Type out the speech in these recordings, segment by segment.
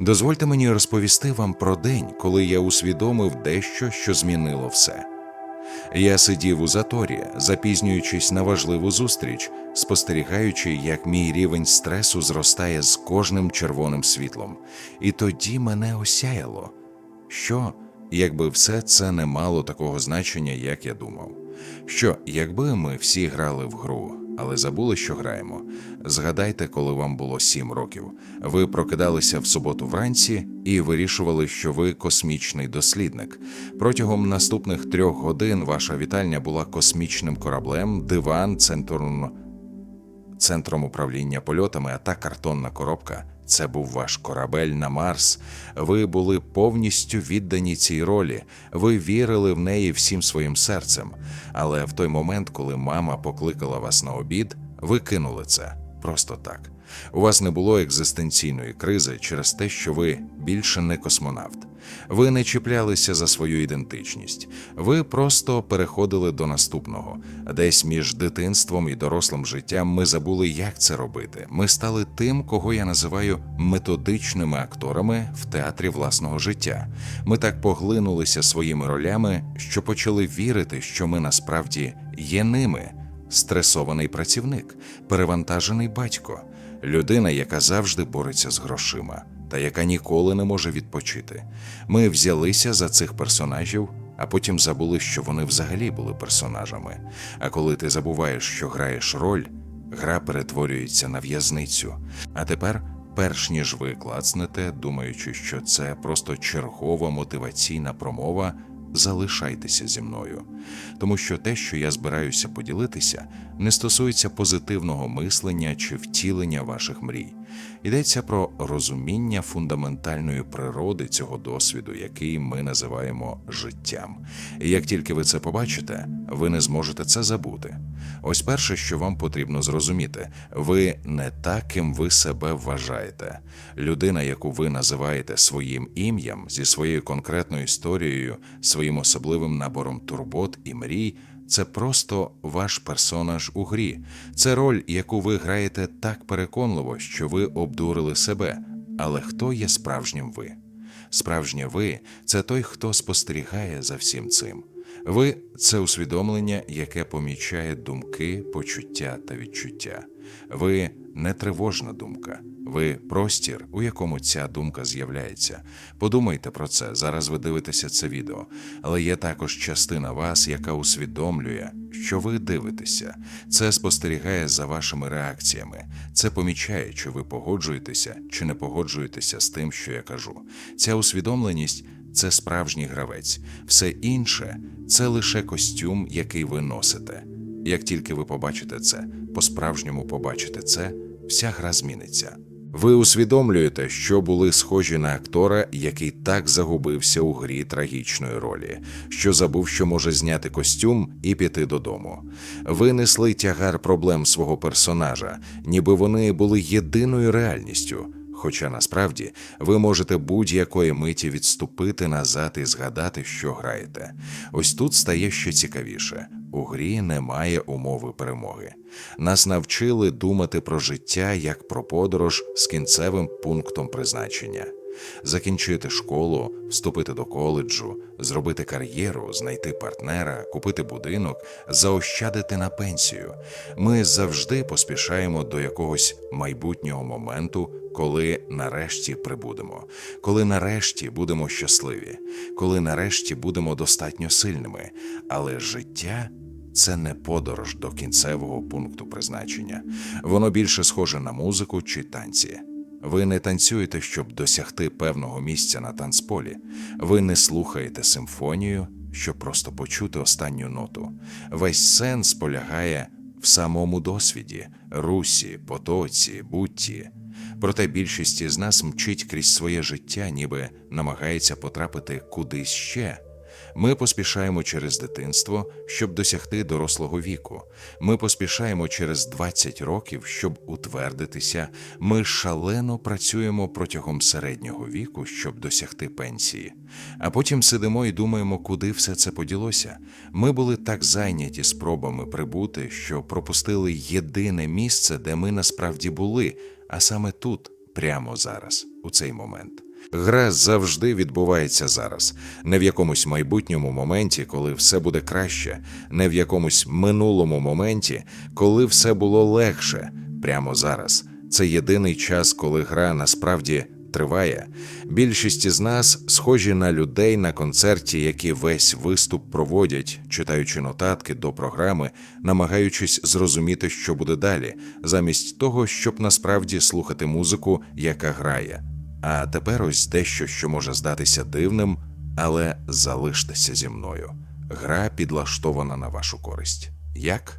Дозвольте мені розповісти вам про день, коли я усвідомив дещо, що змінило все. Я сидів у заторі, запізнюючись на важливу зустріч, спостерігаючи, як мій рівень стресу зростає з кожним червоним світлом. І тоді мене осяяло. Що, якби все це не мало такого значення, як я думав? Що, якби ми всі грали в гру, але забули, що граємо? Згадайте, коли вам було сім років. Ви прокидалися в суботу вранці і вирішували, що ви космічний дослідник. Протягом наступних трьох годин ваша вітальня була космічним кораблем, диван, центром, центром управління польотами, а та картонна коробка. Це був ваш корабель на Марс. Ви були повністю віддані цій ролі. Ви вірили в неї всім своїм серцем. Але в той момент, коли мама покликала вас на обід, ви кинули це просто так. У вас не було екзистенційної кризи через те, що ви більше не космонавт. Ви не чіплялися за свою ідентичність. Ви просто переходили до наступного. Десь між дитинством і дорослим життям ми забули, як це робити. Ми стали тим, кого я називаю методичними акторами в театрі власного життя. Ми так поглинулися своїми ролями, що почали вірити, що ми насправді є ними. Стресований працівник, перевантажений батько, людина, яка завжди бореться з грошима та яка ніколи не може відпочити. Ми взялися за цих персонажів, а потім забули, що вони взагалі були персонажами. А коли ти забуваєш, що граєш роль, гра перетворюється на в'язницю. А тепер, перш ніж ви клацнете, думаючи, що це просто чергова мотиваційна промова. Залишайтеся зі мною, тому що те, що я збираюся поділитися, не стосується позитивного мислення чи втілення ваших мрій. Йдеться про розуміння фундаментальної природи цього досвіду, який ми називаємо життям. І як тільки ви це побачите, ви не зможете це забути. Ось перше, що вам потрібно зрозуміти, ви не так, ким ви себе вважаєте. Людина, яку ви називаєте своїм ім'ям, зі своєю конкретною історією, своїм особливим набором турбот і мрій. Це просто ваш персонаж у грі. Це роль, яку ви граєте так переконливо, що ви обдурили себе. Але хто є справжнім ви? Справжнє ви це той, хто спостерігає за всім цим. Ви це усвідомлення, яке помічає думки, почуття та відчуття. Ви не тривожна думка, ви простір, у якому ця думка з'являється. Подумайте про це. Зараз ви дивитеся це відео. Але є також частина вас, яка усвідомлює, що ви дивитеся. Це спостерігає за вашими реакціями. Це помічає, чи ви погоджуєтеся, чи не погоджуєтеся з тим, що я кажу. Ця усвідомленість. Це справжній гравець, все інше це лише костюм, який ви носите. Як тільки ви побачите це, по-справжньому побачите це, вся гра зміниться. Ви усвідомлюєте, що були схожі на актора, який так загубився у грі трагічної ролі, що забув, що може зняти костюм і піти додому. Ви несли тягар проблем свого персонажа, ніби вони були єдиною реальністю. Хоча насправді ви можете будь-якої миті відступити назад і згадати, що граєте. Ось тут стає ще цікавіше: у грі немає умови перемоги. Нас навчили думати про життя як про подорож з кінцевим пунктом призначення. Закінчити школу, вступити до коледжу, зробити кар'єру, знайти партнера, купити будинок, заощадити на пенсію. Ми завжди поспішаємо до якогось майбутнього моменту, коли нарешті прибудемо, коли нарешті будемо щасливі, коли нарешті будемо достатньо сильними. Але життя це не подорож до кінцевого пункту призначення. Воно більше схоже на музику чи танці. Ви не танцюєте, щоб досягти певного місця на танцполі. Ви не слухаєте симфонію, щоб просто почути останню ноту. Весь сенс полягає в самому досвіді, русі, потоці, бутті. Проте більшість із нас мчить крізь своє життя, ніби намагається потрапити кудись ще. Ми поспішаємо через дитинство, щоб досягти дорослого віку. Ми поспішаємо через 20 років, щоб утвердитися. Ми шалено працюємо протягом середнього віку, щоб досягти пенсії. А потім сидимо і думаємо, куди все це поділося. Ми були так зайняті спробами прибути, що пропустили єдине місце, де ми насправді були, а саме тут, прямо зараз, у цей момент. Гра завжди відбувається зараз, не в якомусь майбутньому моменті, коли все буде краще, не в якомусь минулому моменті, коли все було легше. Прямо зараз. Це єдиний час, коли гра насправді триває. Більшість із нас схожі на людей на концерті, які весь виступ проводять, читаючи нотатки до програми, намагаючись зрозуміти, що буде далі, замість того, щоб насправді слухати музику, яка грає. А тепер ось дещо, що може здатися дивним, але залиштеся зі мною. Гра підлаштована на вашу користь. Як?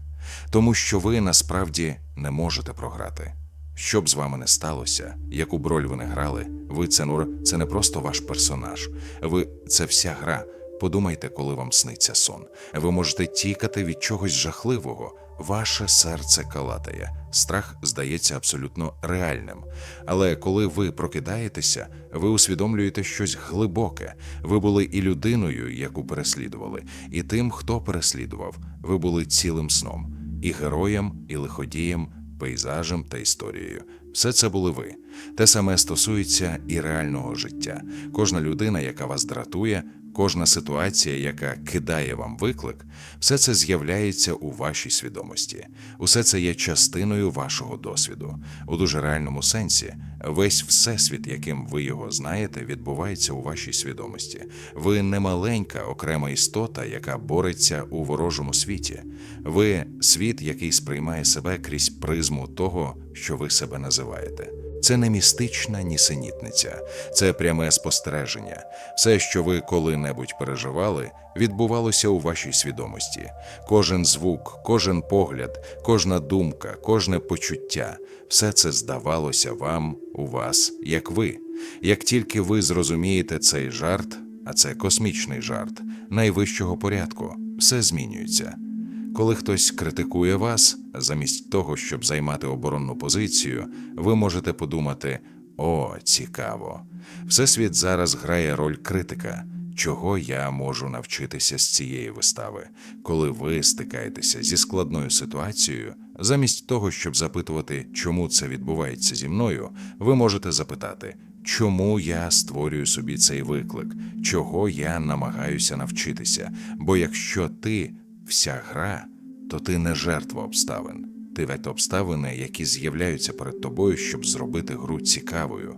Тому що ви насправді не можете програти. Що б з вами не сталося, яку б роль ви не грали, ви це ну, це не просто ваш персонаж. Ви це вся гра. Подумайте, коли вам сниться сон. Ви можете тікати від чогось жахливого. Ваше серце калатає. Страх здається абсолютно реальним. Але коли ви прокидаєтеся, ви усвідомлюєте щось глибоке. Ви були і людиною, яку переслідували, і тим, хто переслідував. Ви були цілим сном, і героєм, і лиходієм, пейзажем та історією. Все це були ви. Те саме стосується і реального життя. Кожна людина, яка вас дратує, кожна ситуація, яка кидає вам виклик, все це з'являється у вашій свідомості. Усе це є частиною вашого досвіду. У дуже реальному сенсі, весь всесвіт, яким ви його знаєте, відбувається у вашій свідомості. Ви не маленька окрема істота, яка бореться у ворожому світі. Ви світ, який сприймає себе крізь призму того, що ви себе називаєте. Це не містична нісенітниця, це пряме спостереження. Все, що ви коли-небудь переживали, відбувалося у вашій свідомості. Кожен звук, кожен погляд, кожна думка, кожне почуття все це здавалося вам у вас, як ви. Як тільки ви зрозумієте цей жарт, а це космічний жарт найвищого порядку, все змінюється. Коли хтось критикує вас, замість того, щоб займати оборонну позицію, ви можете подумати: о, цікаво! Всесвіт зараз грає роль критика. Чого я можу навчитися з цієї вистави, коли ви стикаєтеся зі складною ситуацією, замість того, щоб запитувати, чому це відбувається зі мною, ви можете запитати, чому я створюю собі цей виклик, чого я намагаюся навчитися. Бо якщо ти вся гра, то ти не жертва обставин. Ти ведь обставини, які з'являються перед тобою, щоб зробити гру цікавою.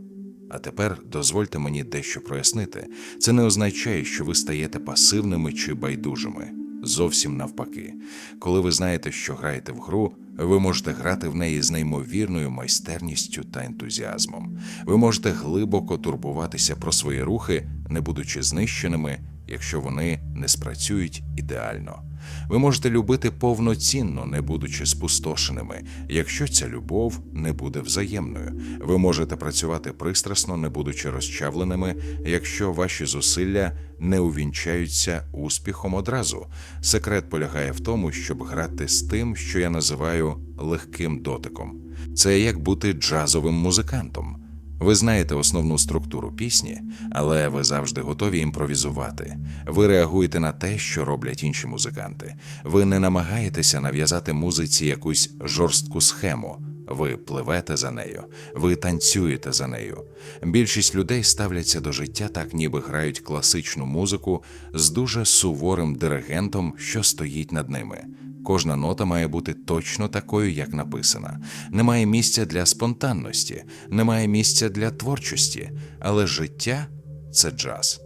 А тепер дозвольте мені дещо прояснити. Це не означає, що ви стаєте пасивними чи байдужими. Зовсім навпаки. Коли ви знаєте, що граєте в гру, ви можете грати в неї з неймовірною майстерністю та ентузіазмом. Ви можете глибоко турбуватися про свої рухи, не будучи знищеними, якщо вони не спрацюють ідеально. Ви можете любити повноцінно, не будучи спустошеними, якщо ця любов не буде взаємною. Ви можете працювати пристрасно, не будучи розчавленими, якщо ваші зусилля не увінчаються успіхом одразу. Секрет полягає в тому, щоб грати з тим, що я називаю легким дотиком. Це як бути джазовим музикантом. Ви знаєте основну структуру пісні, але ви завжди готові імпровізувати. Ви реагуєте на те, що роблять інші музиканти. Ви не намагаєтеся нав'язати музиці якусь жорстку схему. Ви пливете за нею, ви танцюєте за нею. Більшість людей ставляться до життя так, ніби грають класичну музику з дуже суворим диригентом, що стоїть над ними. Кожна нота має бути точно такою, як написана. Немає місця для спонтанності, немає місця для творчості, але життя це джаз.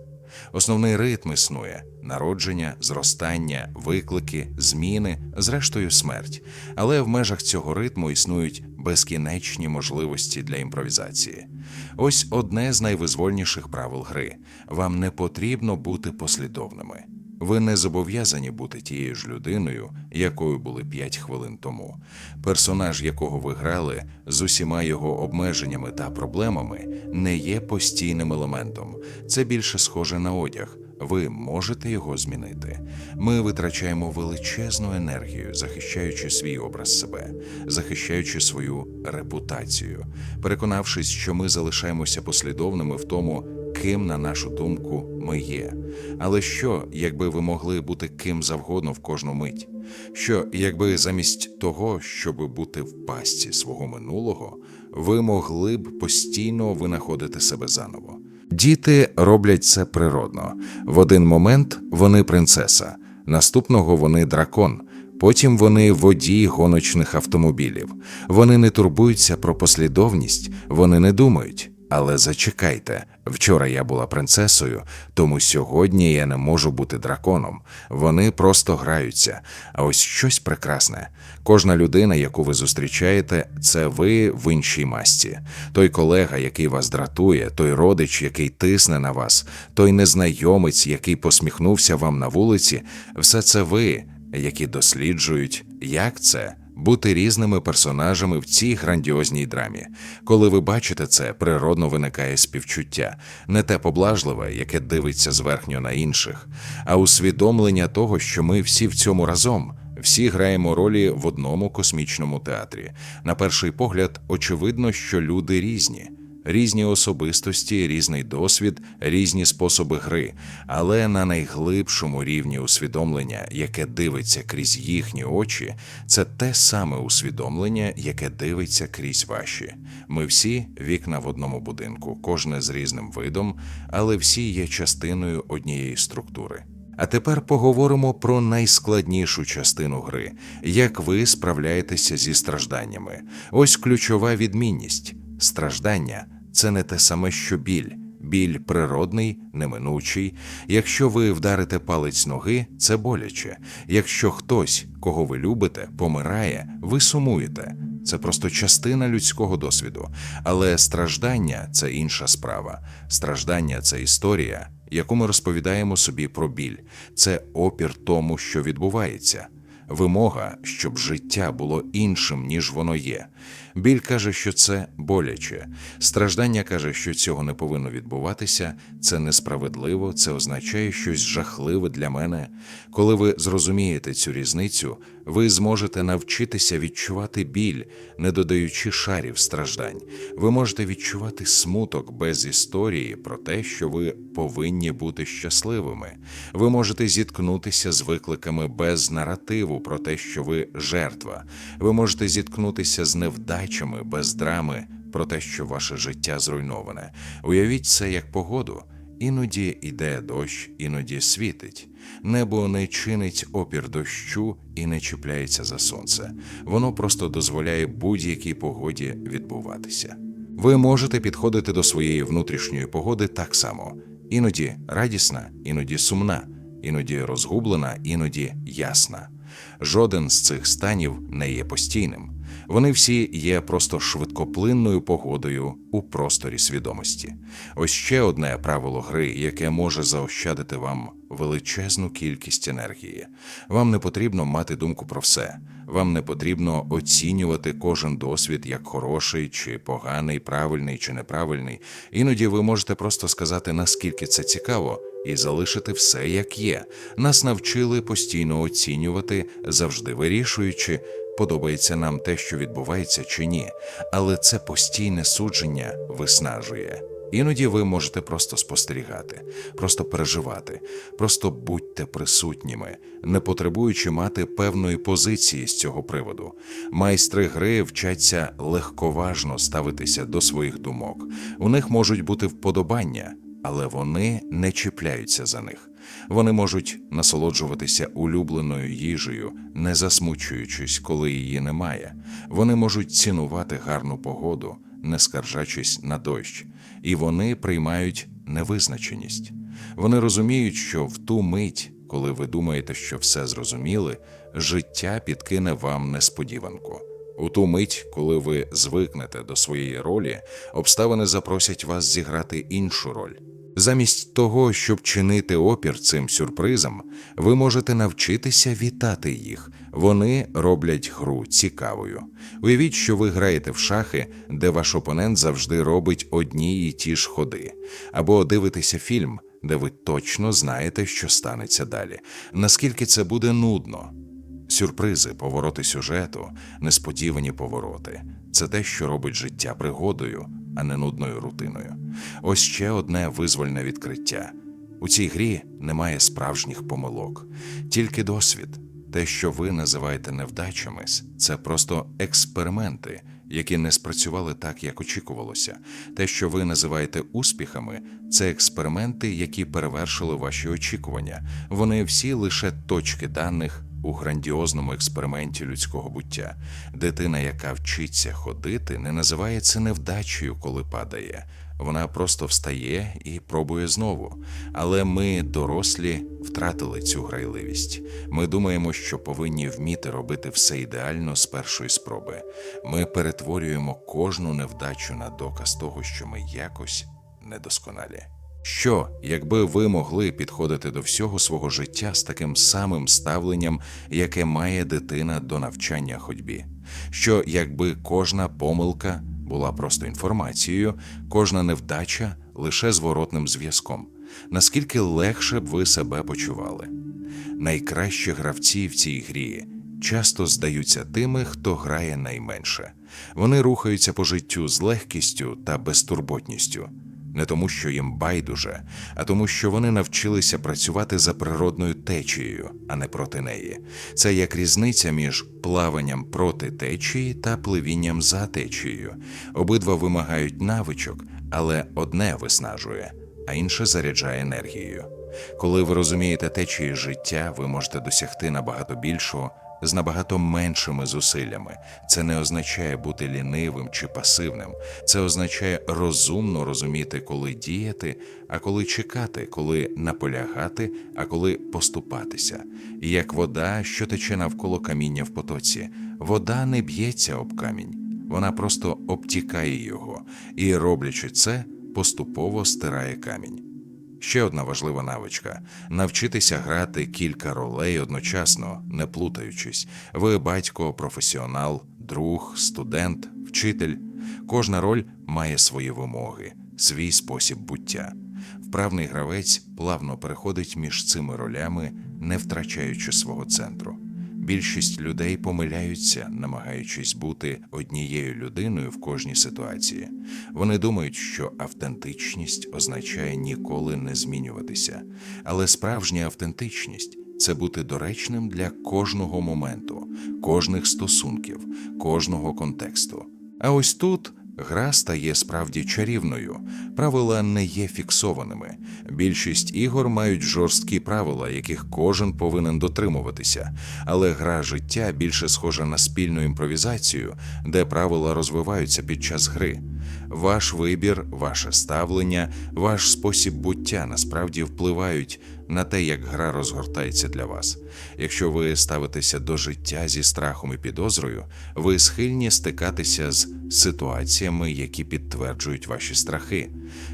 Основний ритм існує народження, зростання, виклики, зміни, зрештою смерть. Але в межах цього ритму існують безкінечні можливості для імпровізації. Ось одне з найвизвольніших правил гри: вам не потрібно бути послідовними. Ви не зобов'язані бути тією ж людиною, якою були п'ять хвилин тому. Персонаж, якого ви грали, з усіма його обмеженнями та проблемами, не є постійним елементом. Це більше схоже на одяг. Ви можете його змінити. Ми витрачаємо величезну енергію, захищаючи свій образ себе, захищаючи свою репутацію, переконавшись, що ми залишаємося послідовними в тому, ким, на нашу думку, ми є. Але що, якби ви могли бути ким завгодно в кожну мить? Що, якби замість того, щоб бути в пастці свого минулого, ви могли б постійно винаходити себе заново. Діти роблять це природно. В один момент вони принцеса, наступного вони дракон. Потім вони водії гоночних автомобілів. Вони не турбуються про послідовність, вони не думають. Але зачекайте, вчора я була принцесою, тому сьогодні я не можу бути драконом. Вони просто граються. А ось щось прекрасне. Кожна людина, яку ви зустрічаєте, це ви в іншій масті. Той колега, який вас дратує, той родич, який тисне на вас, той незнайомець, який посміхнувся вам на вулиці, все це ви, які досліджують, як це бути різними персонажами в цій грандіозній драмі. Коли ви бачите це, природно виникає співчуття, не те поблажливе, яке дивиться зверхньо на інших, а усвідомлення того, що ми всі в цьому разом. Всі граємо ролі в одному космічному театрі. На перший погляд, очевидно, що люди різні різні особистості, різний досвід, різні способи гри, але на найглибшому рівні усвідомлення, яке дивиться крізь їхні очі, це те саме усвідомлення, яке дивиться крізь ваші. Ми всі вікна в одному будинку, кожне з різним видом, але всі є частиною однієї структури. А тепер поговоримо про найскладнішу частину гри, як ви справляєтеся зі стражданнями. Ось ключова відмінність. Страждання це не те саме, що біль. Біль природний, неминучий. Якщо ви вдарите палець ноги, це боляче. Якщо хтось, кого ви любите, помирає, ви сумуєте. Це просто частина людського досвіду. Але страждання це інша справа. Страждання це історія, яку ми розповідаємо собі про біль. Це опір тому, що відбувається. Вимога, щоб життя було іншим, ніж воно є. Біль каже, що це боляче. Страждання каже, що цього не повинно відбуватися. Це несправедливо, це означає щось жахливе для мене. Коли ви зрозумієте цю різницю, ви зможете навчитися відчувати біль, не додаючи шарів страждань. Ви можете відчувати смуток без історії про те, що ви повинні бути щасливими. Ви можете зіткнутися з викликами без наративу про те, що ви жертва. Ви можете зіткнутися з невдачами без драми про те, що ваше життя зруйноване. Уявіть це як погоду. Іноді йде дощ, іноді світить. Небо не чинить опір дощу і не чіпляється за сонце. Воно просто дозволяє будь-якій погоді відбуватися. Ви можете підходити до своєї внутрішньої погоди так само: іноді радісна, іноді сумна, іноді розгублена, іноді ясна. Жоден з цих станів не є постійним. Вони всі є просто швидкоплинною погодою у просторі свідомості. Ось ще одне правило гри, яке може заощадити вам величезну кількість енергії. Вам не потрібно мати думку про все. Вам не потрібно оцінювати кожен досвід як хороший чи поганий, правильний чи неправильний. Іноді ви можете просто сказати, наскільки це цікаво, і залишити все як є. Нас навчили постійно оцінювати, завжди вирішуючи подобається нам те, що відбувається чи ні, але це постійне судження виснажує. Іноді ви можете просто спостерігати, просто переживати, просто будьте присутніми, не потребуючи мати певної позиції з цього приводу. Майстри гри вчаться легковажно ставитися до своїх думок. У них можуть бути вподобання, але вони не чіпляються за них. Вони можуть насолоджуватися улюбленою їжею, не засмучуючись, коли її немає. Вони можуть цінувати гарну погоду, не скаржачись на дощ, і вони приймають невизначеність. Вони розуміють, що в ту мить, коли ви думаєте, що все зрозуміли, життя підкине вам несподіванку. У ту мить, коли ви звикнете до своєї ролі, обставини запросять вас зіграти іншу роль. Замість того, щоб чинити опір цим сюрпризам, ви можете навчитися вітати їх. Вони роблять гру цікавою. Уявіть, що ви граєте в шахи, де ваш опонент завжди робить одні і ті ж ходи, або дивитеся фільм, де ви точно знаєте, що станеться далі. Наскільки це буде нудно? Сюрпризи, повороти сюжету, несподівані повороти це те, що робить життя пригодою, а не нудною рутиною. Ось ще одне визвольне відкриття. У цій грі немає справжніх помилок, тільки досвід. Те, що ви називаєте невдачами, це просто експерименти, які не спрацювали так, як очікувалося. Те, що ви називаєте успіхами, це експерименти, які перевершили ваші очікування. Вони всі лише точки даних у грандіозному експерименті людського буття. Дитина, яка вчиться ходити, не називається невдачею, коли падає. Вона просто встає і пробує знову. Але ми, дорослі, втратили цю грайливість. Ми думаємо, що повинні вміти робити все ідеально з першої спроби. Ми перетворюємо кожну невдачу на доказ того, що ми якось недосконалі. Що, якби ви могли підходити до всього свого життя з таким самим ставленням, яке має дитина до навчання ходьбі? Що, якби кожна помилка була просто інформацією, кожна невдача лише зворотним зв'язком? Наскільки легше б ви себе почували? Найкращі гравці в цій грі часто здаються тими, хто грає найменше. Вони рухаються по життю з легкістю та безтурботністю. Не тому, що їм байдуже, а тому, що вони навчилися працювати за природною течією, а не проти неї. Це як різниця між плаванням проти течії та пливінням за течією. Обидва вимагають навичок, але одне виснажує, а інше заряджає енергією. Коли ви розумієте течії життя, ви можете досягти набагато більшого з набагато меншими зусиллями. Це не означає бути лінивим чи пасивним. Це означає розумно розуміти, коли діяти, а коли чекати, коли наполягати, а коли поступатися. Як вода, що тече навколо каміння в потоці, вода не б'ється об камінь, вона просто обтікає його і, роблячи це, поступово стирає камінь. Ще одна важлива навичка навчитися грати кілька ролей одночасно, не плутаючись. Ви батько, професіонал, друг, студент, вчитель. Кожна роль має свої вимоги, свій спосіб буття. Вправний гравець плавно переходить між цими ролями, не втрачаючи свого центру. Більшість людей помиляються, намагаючись бути однією людиною в кожній ситуації. Вони думають, що автентичність означає ніколи не змінюватися, але справжня автентичність це бути доречним для кожного моменту, кожних стосунків, кожного контексту. А ось тут Гра стає справді чарівною. Правила не є фіксованими. Більшість ігор мають жорсткі правила, яких кожен повинен дотримуватися. Але гра життя більше схожа на спільну імпровізацію, де правила розвиваються під час гри. Ваш вибір, ваше ставлення, ваш спосіб буття насправді впливають на те, як гра розгортається для вас. Якщо ви ставитеся до життя зі страхом і підозрою, ви схильні стикатися з ситуаціями, які підтверджують ваші страхи.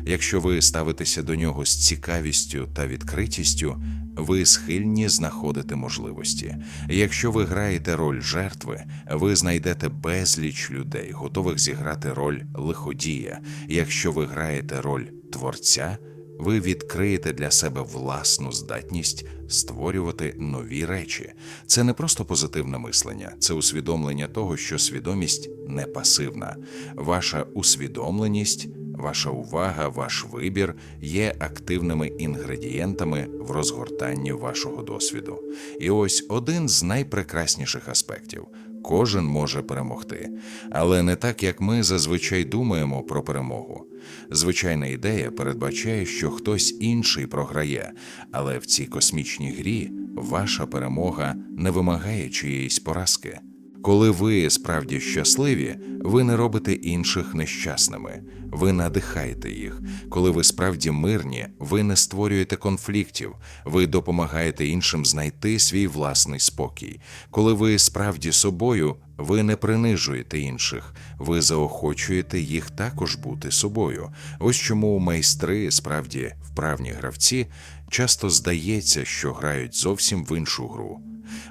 Якщо ви ставитеся до нього з цікавістю та відкритістю, ви схильні знаходити можливості. Якщо ви граєте роль жертви, ви знайдете безліч людей, готових зіграти роль лиходія. Якщо ви граєте роль творця, ви відкриєте для себе власну здатність створювати нові речі. Це не просто позитивне мислення, це усвідомлення того, що свідомість не пасивна. Ваша усвідомленість, ваша увага, ваш вибір є активними інгредієнтами в розгортанні вашого досвіду. І ось один з найпрекрасніших аспектів. Кожен може перемогти, але не так, як ми зазвичай думаємо про перемогу. Звичайна ідея передбачає, що хтось інший програє, але в цій космічній грі ваша перемога не вимагає чиєїсь поразки. Коли ви справді щасливі, ви не робите інших нещасними, ви надихаєте їх. Коли ви справді мирні, ви не створюєте конфліктів, ви допомагаєте іншим знайти свій власний спокій. Коли ви справді собою, ви не принижуєте інших, ви заохочуєте їх також бути собою. Ось чому майстри, справді вправні гравці, часто здається, що грають зовсім в іншу гру.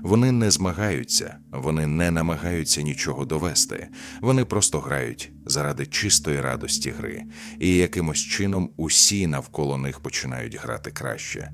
Вони не змагаються, вони не намагаються нічого довести, вони просто грають заради чистої радості гри, і якимось чином усі навколо них починають грати краще.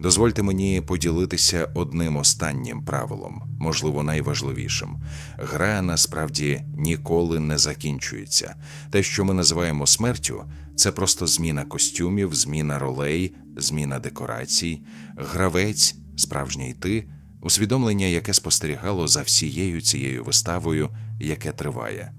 Дозвольте мені поділитися одним останнім правилом, можливо, найважливішим. Гра насправді ніколи не закінчується. Те, що ми називаємо смертю, це просто зміна костюмів, зміна ролей, зміна декорацій, гравець, справжній ти усвідомлення, яке спостерігало за всією цією виставою, яке триває.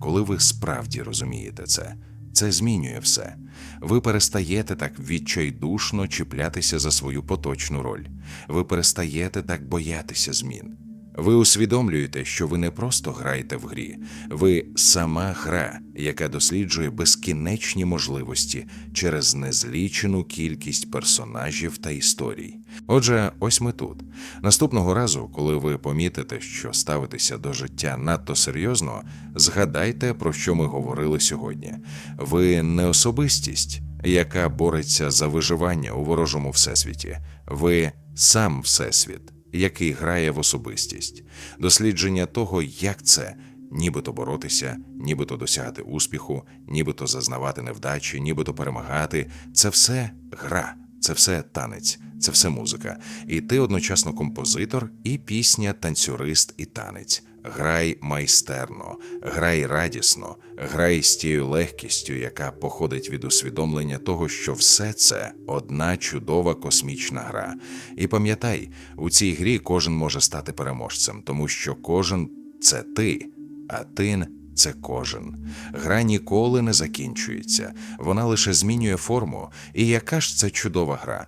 коли ви справді розумієте це. Це змінює все. Ви перестаєте так відчайдушно чіплятися за свою поточну роль. Ви перестаєте так боятися змін. Ви усвідомлюєте, що ви не просто граєте в грі, ви сама гра, яка досліджує безкінечні можливості через незлічену кількість персонажів та історій. Отже, ось ми тут. Наступного разу, коли ви помітите, що ставитеся до життя надто серйозно, згадайте, про що ми говорили сьогодні. Ви не особистість, яка бореться за виживання у ворожому всесвіті. Ви сам всесвіт який грає в особистість, дослідження того, як це нібито боротися, нібито досягати успіху, нібито зазнавати невдачі, нібито перемагати це все гра, це все танець, це все музика. І ти одночасно композитор, і пісня, танцюрист і танець. Грай майстерно, грай радісно, грай з тією легкістю, яка походить від усвідомлення того, що все це одна чудова космічна гра. І пам'ятай, у цій грі кожен може стати переможцем, тому що кожен це ти, а ти це кожен. Гра ніколи не закінчується, вона лише змінює форму. І яка ж це чудова гра?